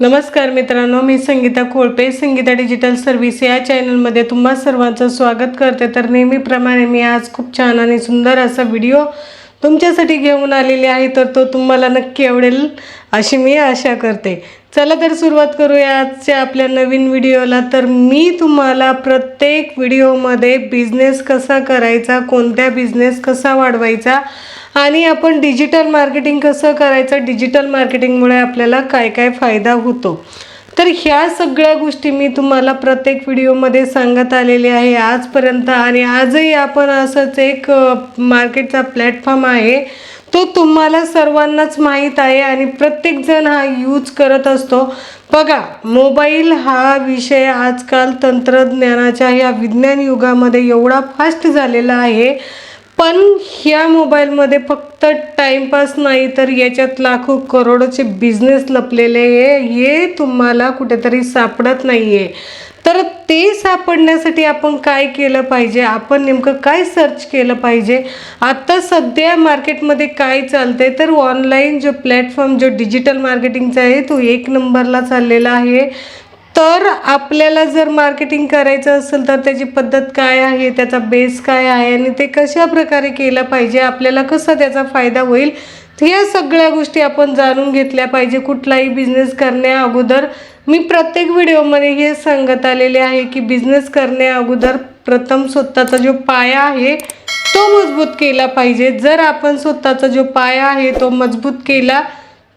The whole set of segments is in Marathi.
नमस्कार मित्रांनो मी संगीता खोळपे संगीता डिजिटल सर्व्हिस या चॅनलमध्ये तुम्हा सर्वांचं स्वागत करते. तर नेहमीप्रमाणे मी आज खूप छान आणि सुंदर असा व्हिडिओ तुमच्यासाठी घेऊन आलेली आहे. तर तो तुम्हाला नक्की आवडेल अशी मी आशा करते. चला तर सुरुवात करूया आजच्या आपल्या नवीन व्हिडिओला. तर मी तुम्हाला प्रत्येक व्हिडिओमध्ये बिझनेस कसा करायचा कोणत्या बिझनेस कसा वाढवायचा आणि आपण डिजिटल मार्केटिंग कसं करायचं डिजिटल मार्केटिंगमुळे आपल्याला काय काय फायदा होतो. तर ह्या सगळ्या गोष्टी मी तुम्हाला प्रत्येक व्हिडिओमध्ये सांगत आलेले आहे आजपर्यंत आणि आजही आपण असंच एक मार्केटचा प्लॅटफॉर्म आहे. तो तुम्हाला सर्वांनाच माहीत आहे आणि प्रत्येकजण हा यूज करत असतो. बघा मोबाईल हा विषय आजकाल तंत्रज्ञानाच्या या विज्ञान युगामध्ये एवढा फास्ट झालेला आहे. पण ह्या मोबाईलमध्ये फक्त टाईमपास नाही तर याच्यात लाखो करोडोचे बिझनेस लपलेले आहे. हे तुम्हाला कुठेतरी सापडत नाही आहे तर ते सापडण्यासाठी आपण काय केलं पाहिजे? आपण नेमकं काय सर्च केलं पाहिजे? आता सध्या मार्केटमध्ये काय चालतंय? तर ऑनलाईन जो प्लॅटफॉर्म जो डिजिटल मार्केटिंगचा आहे तो एक नंबरला चाललेला आहे. तर आपल्याला जर मार्केटिंग करायचं असेल तर त्याची पद्धत काय आहे? त्याचा बेस काय आहे? आणि ते कशा प्रकारे केलं पाहिजे? आपल्याला कसा त्याचा फायदा होईल? ह्या या सगळ्या गोष्टी आपण जाणून घेतल्या पाहिजे कुठलाही बिझनेस करण्या अगोदर. मी प्रत्येक व्हिडिओमध्ये हे सांगत आलेले आहे की बिझनेस करण्या अगोदर प्रथम स्वतःचा जो पाया आहे तो मजबूत केला पाहिजे. जर आपण स्वतःचा जो पाया आहे तो मजबूत केला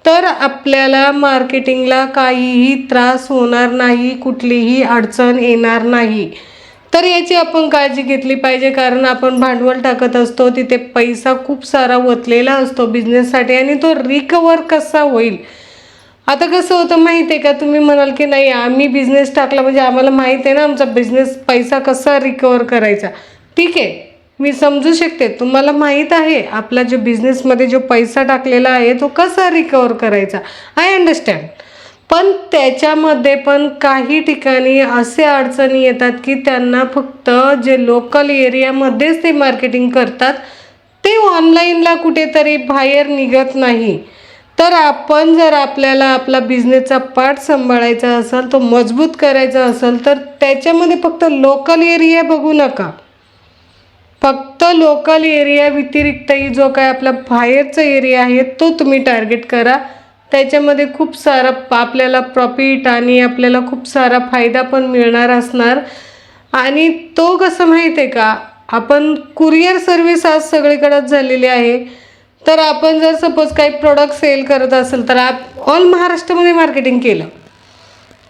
तर आपल्याला मार्केटिंगला काहीही त्रास होणार नाही कुठलीही अडचण येणार नाही. तर याची आपण काळजी घेतली पाहिजे कारण आपण भांडवल टाकत असतो तिथे पैसा खूप सारा ओतलेला असतो बिझनेससाठी आणि तो रिकवर कसा होईल? आता कसं होतं माहिती आहे का? तुम्ही म्हणाल की नाही आम्ही बिझनेस टाकला म्हणजे आम्हाला माहीत आहे ना आमचा बिझनेस पैसा कसा रिकवर करायचा. ठीक आहे मी समजू शकते. तुम्हाला माहीत आहे आपला जो बिझनेसमध्ये जो पैसा टाकलेला आहे तो कसा रिकवर करायचा? आय अंडरस्टँड पण त्याच्यामध्ये पण काही ठिकाणी असे अडचणी येतात की त्यांना फक्त जे लोकल एरियामध्येच ते मार्केटिंग करतात ते ऑनलाईनला कुठेतरी बाहेर निघत नाही. तर आपण जर आपल्याला आपला बिझनेसचा पार्ट सांभाळायचा असेल तो मजबूत करायचा असेल तर त्याच्यामध्ये फक्त लोकल एरिया बघू नका. फक्त लोकल एरिया व्यतिरिक्तही जो काय आपला बाहेरचा एरिया आहे तो तुम्ही टार्गेट करा. त्याच्यामध्ये खूप सारा आपल्याला प्रॉफिट आणि आपल्याला खूप सारा फायदा पण मिळणार असणार. आणि तो कसं माहीत आहे का? आपण कुरिअर सर्व्हिस आज सगळीकडंच झालेली आहे. तर आपण जर सपोज काही प्रोडक्ट सेल करत असेल तर आप ऑल महाराष्ट्रामध्ये मार्केटिंग केलं.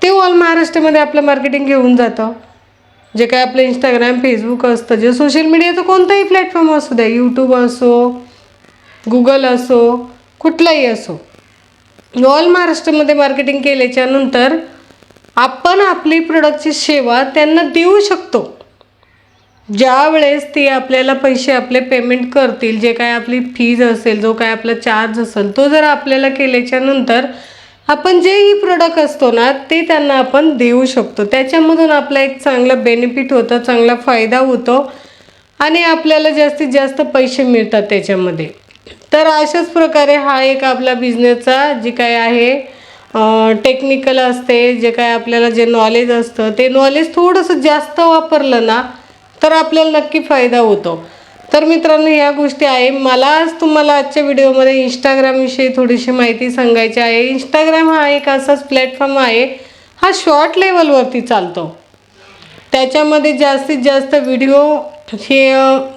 ते ऑल महाराष्ट्रामध्ये आपलं मार्केटिंग घेऊन जातं. जे काय आपलं इंस्टाग्राम फेसबुक असतं जे सोशल मीडियाचं कोणताही प्लॅटफॉर्म असू द्या यूट्यूब असो गुगल असो कुठलाही असो. ऑल महाराष्ट्रामध्ये मार्केटिंग केल्याच्यानंतर आपण आपली प्रोडक्टची सेवा त्यांना देऊ शकतो. ज्या वेळेस ते आपल्याला पैसे आपले पेमेंट करतील जे काय आपली फीज असेल जो काय आपला चार्ज असेल तो जर आपल्याला केल्याच्यानंतर आपण जेही प्रोडक्ट असतो ना ते त्यांना आपण देऊ शकतो. त्याच्यामधून आपला एक चांगलं बेनिफिट होतं चांगला फायदा होतो आणि आपल्याला जास्तीत जास्त पैसे मिळतात त्याच्यामध्ये. तर अशाच प्रकारे हा एक आपला बिझनेसचा जे काय आहे टेक्निकल असते जे काय आपल्याला जे नॉलेज असतं ते नॉलेज थोडंसं जास्त वापरलं ना तर आपल्याला नक्की फायदा होतो. तर मित्रांनो ह्या गोष्टी आहे. मला आज तुम्हाला आजच्या व्हिडिओमध्ये इंस्टाग्रामविषयी थोडीशी माहिती सांगायची आहे. इंस्टाग्राम हा एक असाच प्लॅटफॉर्म आहे. हा शॉर्ट लेवलवरती चालतो. त्याच्यामध्ये जास्तीत जास्त व्हिडिओ हे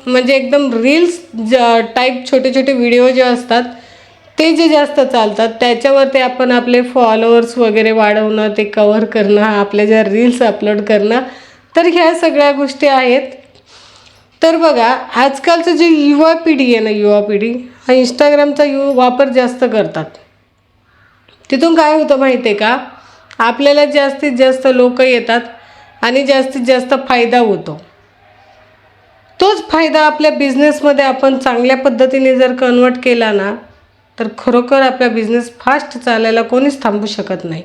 म्हणजे एकदम रील्स ज टाईप छोटे छोटे व्हिडिओ जे असतात ते जे जास्त चालतात त्याच्यावरती आपण आपले फॉलोअर्स वगैरे वाढवणं ते कवर करणं आपल्या ज्या रील्स अपलोड करणं तर ह्या सगळ्या गोष्टी आहेत. तर बघा आजकालचं जे युवा पिढी आहे ना युवा पिढी हा इंस्टाग्रामचा यु वापर जास्त करतात. तिथून काय होतं माहिती आहे का? आपल्याला जास्तीत जास्त लोक येतात आणि जास्तीत जास्त फायदा होतो. तोच फायदा आपल्या बिझनेसमध्ये आपण चांगल्या पद्धतीने जर कन्वर्ट केला ना तर खरोखर आपला बिझनेस फास्ट चालायला कोणीच थांबू शकत नाही.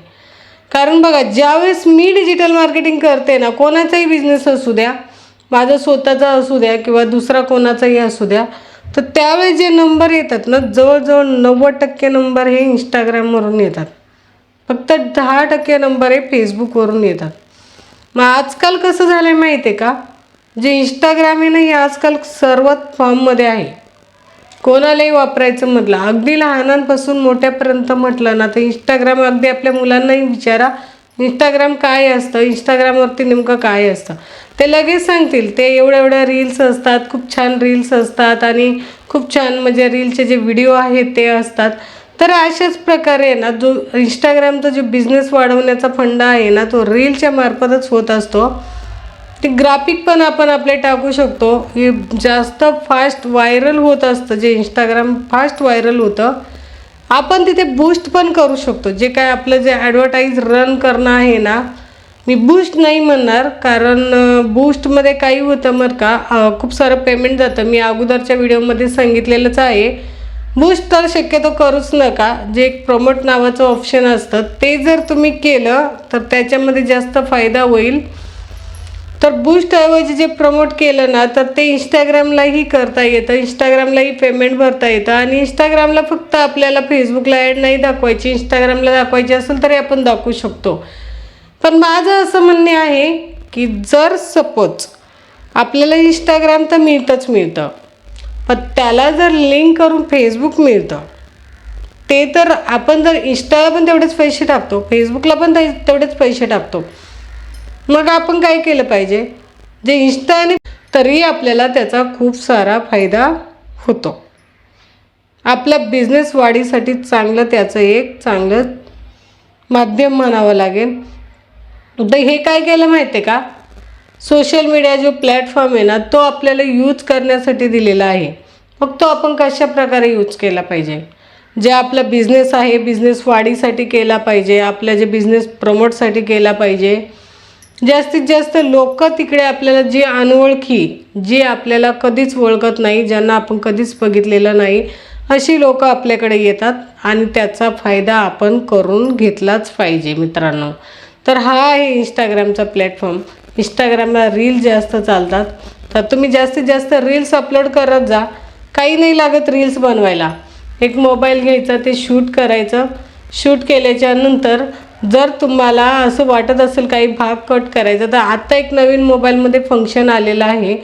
कारण बघा ज्यावेळेस मी डिजिटल मार्केटिंग करते ना कोणाचाही बिझनेस असू द्या माझा स्वतःचा असू द्या किंवा दुसरा कोणाचाही असू द्या तर त्यावेळेस जे नंबर येतात ना जवळजवळ नव्वद टक्के नंबर हे इंस्टाग्रामवरून येतात. फक्त दहा टक्के नंबर हे फेसबुकवरून येतात. मग आजकाल कसं झालं आहे माहिती आहे का? जे इंस्टाग्राम आहे ना हे आजकाल सर्वात फॉर्ममध्ये आहे. कोणालाही वापरायचं म्हटलं. अगदी लहानांपासून मोठ्यापर्यंत म्हटलं ना तर इंस्टाग्राम अगदी आपल्या मुलांनाही विचारा इंस्टाग्राम काय असतं? इंस्टाग्रामवरती नेमकं काय असतं? ते लगेच सांगतील. ते एवढ्या एवढ्या रील्स असतात खूप छान रील्स असतात आणि खूप छान म्हणजे रीलचे जे व्हिडिओ आहेत ते असतात. तर अशाच प्रकारे ना जो इंस्टाग्रामचा जो बिझनेस वाढवण्याचा फंडा आहे ना तो रीलच्या मार्फतच होत असतो. ते ग्राफिक पण आपण आपले टाकू शकतो. हे जास्त फास्ट व्हायरल होत असतं. जे इंस्टाग्राम फास्ट व्हायरल होतं. आपण तिथे बूस्ट पण करू शकतो. जे काय आपलं जे ॲडव्हर्टाईज रन करणं आहे ना मी बूस्ट नाही म्हणणार. कारण बूस्टमध्ये काही होतं बरं का. खूप सारं पेमेंट जातं. मी अगोदरच्या व्हिडिओमध्ये सांगितलेलंच आहे. बूस्ट तर शक्यतो करूच नका. जे एक प्रमोट नावाचं ऑप्शन असतं ते जर तुम्ही केलं तर त्याच्यामध्ये जास्त फायदा होईल. तर बूस्टऐवजी जे प्रमोट केलं ना तर ते इंस्टाग्रामलाही करता येतं. इंस्टाग्रामलाही पेमेंट भरता येतं. आणि इंस्टाग्रामला फक्त आपल्याला फेसबुकला ॲड नाही दाखवायची. इंस्टाग्रामला दाखवायची असेल तरी आपण दाखवू शकतो. पण माझं असं म्हणणे आहे की जर सपोज आपल्याला इंस्टाग्राम तर मिळतंच मिळतं. पण त्याला जर लिंक करून फेसबुक मिळतं ते तर आपण जर इंस्टाला पण तेवढेच पैसे टाकतो फेसबुकला पण ते- तेवढेच पैसे टाकतो. मग आपण काय केलं पाहिजे? जे इंस्टाने तरी आपल्याला त्याचा खूप सारा फायदा होतो. आपल्या बिझनेस वाढीसाठी चांगलं त्याचं एक चांगलं माध्यम म्हणावं लागेल. तर हे काय केलं माहिती आहे का? सोशल मीडिया जो प्लॅटफॉर्म आहे ना तो आपल्याला यूज करण्यासाठी दिलेला आहे. मग तो आपण कशा प्रकारे यूज केला पाहिजे? जे आपला बिझनेस आहे बिझनेस वाढीसाठी केला पाहिजे आपल्या जे बिझनेस प्रमोटसाठी केला पाहिजे जास्तीत जास्त लोक तिकडे आपल्याला जी अनोळखी जी आपल्याला कधीच ओळखत नाही ज्यांना आपण कधीच बघितलेलं नाही अशी लोक आपल्याकडे येतात आणि त्याचा फायदा आपण करून घेतलाच पाहिजे मित्रांनो. तर हा आहे इंस्टाग्रामचा प्लॅटफॉर्म इंस्टाग्रामला रील जास्त चालतात. तर तुम्ही जास्तीत जास्त रील्स अपलोड करत जा. काही नाही लागत रील्स बनवायला. एक मोबाईल घ्यायचा ते शूट करायचं. शूट केल्याच्यानंतर जर तुम्हाला असं वाटत असेल काही भाग कट करायचा तर आत्ता एक नवीन मोबाईलमध्ये फंक्शन आलेलं आहे.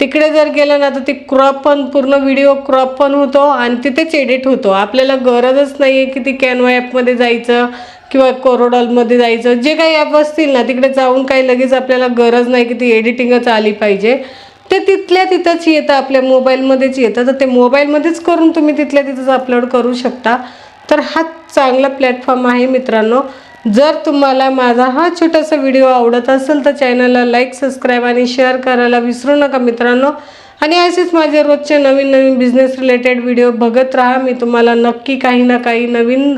तिकडे जर गेलं ना तर ते क्रॉप पण पूर्ण व्हिडिओ क्रॉप पण होतो आणि तिथेच एडिट होतो. आपल्याला गरजच नाही आहे की ती कॅनवा ॲपमध्ये जायचं किंवा कोरोडॉलमध्ये जायचं. जे काही ॲप असतील ना तिकडे जाऊन काही लगेच आपल्याला गरज नाही की ती एडिटिंगच आली पाहिजे. ते तिथल्या तिथंच येतं आपल्या मोबाईलमध्येच येतं. तर ते मोबाईलमध्येच करून तुम्ही तिथल्या तिथंच अपलोड करू शकता. तर हा चांगला प्लॅटफॉर्म आहे मित्रांनो. जर तुम्हाला माझा हा छोटासा व्हिडिओ आवडत असेल तर चॅनलला लाईक सबस्क्राईब आणि शेअर करायला विसरू नका मित्रांनो. आणि असेच माझे रोजचे नवीन नवीन बिझनेस रिलेटेड व्हिडिओ बघत राहा. मी तुम्हाला नक्की काही ना काही नवीन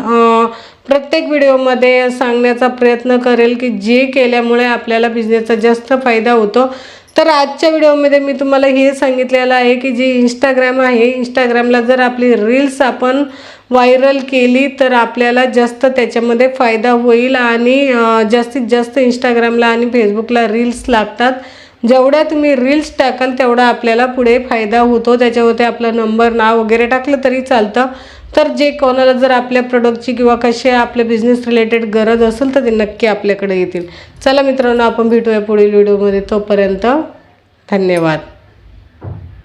प्रत्येक व्हिडिओमध्ये सांगण्याचा प्रयत्न करेल की जे केल्यामुळे आपल्याला बिझनेसचा जास्त फायदा होतो. तर आजच्या व्हिडिओमध्ये मी तुम्हाला हे सांगितलेलं आहे की जी इंस्टाग्राम आहे इंस्टाग्रामला जर आपली रील्स आपण व्हायरल केली तर आपल्याला जास्त त्याच्यामध्ये फायदा होईल आणि जास्तीत जास्त इंस्टाग्रामला आणि फेसबुकला रील्स लागतात. जेवढ्या तुम्ही रील्स टाकाल तेवढा आपल्याला पुढे फायदा होतो. त्याच्यावरती आपलं नंबर नाव वगैरे टाकलं तरी चालतं. तर जे कोणाला जर आपल्या प्रोडक्टची किंवा कसे आपल्या बिझनेस रिलेटेड गरज असेल तर ते नक्की आपल्याकडे येतील. चला मित्रांनो आपण भेटूया पुढील व्हिडिओमध्ये तोपर्यंत धन्यवाद.